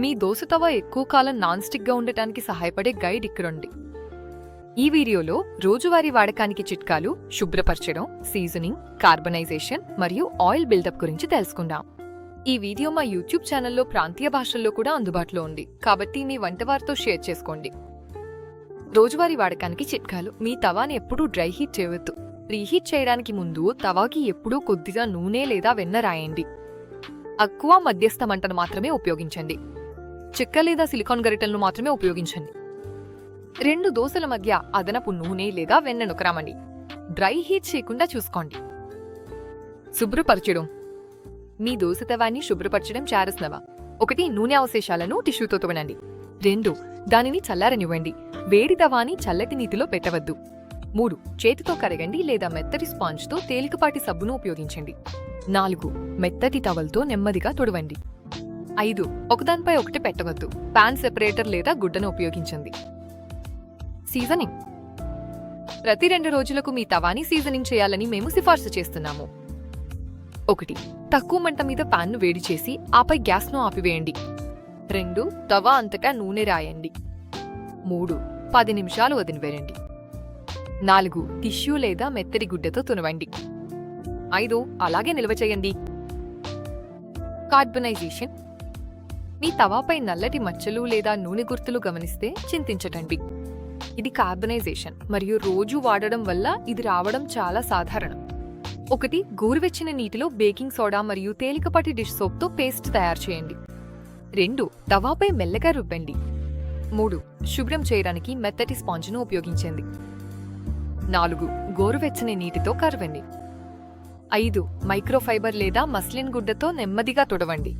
మీ దోశ తవ ఎక్కువ కాలం నాన్ స్టిక్గా ఉండటానికి సహాయపడే గైడ్ ఇక్కడుంది. ఈ వీడియోలో రోజువారీ వాడకానికి చిట్కాలు శుభ్రపరచడం సీజనింగ్ కార్బనైజేషన్ మరియు ఆయిల్ బిల్డప్ గురించి తెలుసుకుందాం. ఈ వీడియో మా యూట్యూబ్ ఛానల్లో ప్రాంతీయ భాషల్లో కూడా అందుబాటులో ఉంది. కాబట్టి మీ వంటవారితో షేర్ చేసుకోండి. రోజువారీ వాడకానికి చిట్కాలు. మీ తవాని ఎప్పుడూ డ్రై హీట్ చేయవద్దు. రీహీట్ చేయడానికి ముందు తవాకి ఎప్పుడూ కొద్దిగా నూనె లేదా వెన్న రాయండి. అక్కువ మధ్యస్థ మంటను మాత్రమే ఉపయోగించండి. చెక్క లేదా సిలికాన్ గరిటెలను మాత్రమే ఉపయోగించండి. రెండు దోశల మధ్య అదనపు నూనె లేదా వెన్నను క్రమండి డ్రై హీట్ చేయకుండా చూసుకోండి. శుభ్రపరచడం. మీ దోశ తవాన్ని శుభ్రపరచడం చారస్నవా. ఒకటి నూనె అవశేషాలను టిష్యూతో తొవనండి రెండు దానిని చల్లారనివ్వండి. వేడి తవాని చల్లటి నీటిలో పెట్టవద్దు. మూడు చేతితో కరగండి లేదా మెత్తటి స్పాంజ్తో తేలికపాటి సబ్బును ఉపయోగించండి. నాలుగు మెత్తటి టవల్తో నెమ్మదిగా తొడవండి. ఐదు. ఒకదానిపై ఒకటి పెట్టవద్దు. పాన్ సెపరేటర్ లేదా గుడ్డను ఉపయోగించండి. సీజనింగ్. ప్రతి రెండు రోజులకు మీ తవాని సీజనింగ్ చేయాలని మేము సిఫార్సు చేస్తున్నాము. ఒకటి. తక్కువ మంట మీద పాన్ను వేడి చేసి ఆపై గ్యాస్ను ఆపివేయండి. రెండు. తవా అంతటా నూనె రాయండి. మూడు. పది నిమిషాలు వదిలివేయండి. నాలుగు. టిష్యూ లేదా మెత్తడి గుడ్డతో తునవండి. ఐదు. అలాగే నిల్వ చేయండి. కార్బనైజేషన్. మీ తవాపై నల్లటి మచ్చలు లేదా నూనె గుర్తులు గమనిస్తే చింతించటండి ఇది కార్బనైజేషన్ మరియు రోజు వాడడం వల్ల ఇది రావడం చాలా సాధారణం. ఒకటి గోరువెచ్చిన నీటిలో బేకింగ్ సోడా మరియు తేలికపాటి డిష్ సోప్తో పేస్ట్ తయారు చేయండి. రెండు తవాపై మెల్లగా రుబ్బండి. మూడు శుభ్రం చేయడానికి మెత్తటి స్పాంజ్ను ఉపయోగించండి. నాలుగు గోరువెచ్చని నీటితో కరవండి. ఐదు మైక్రోఫైబర్ లేదా మస్లిన్ గుడ్డతో నెమ్మదిగా తుడవండి.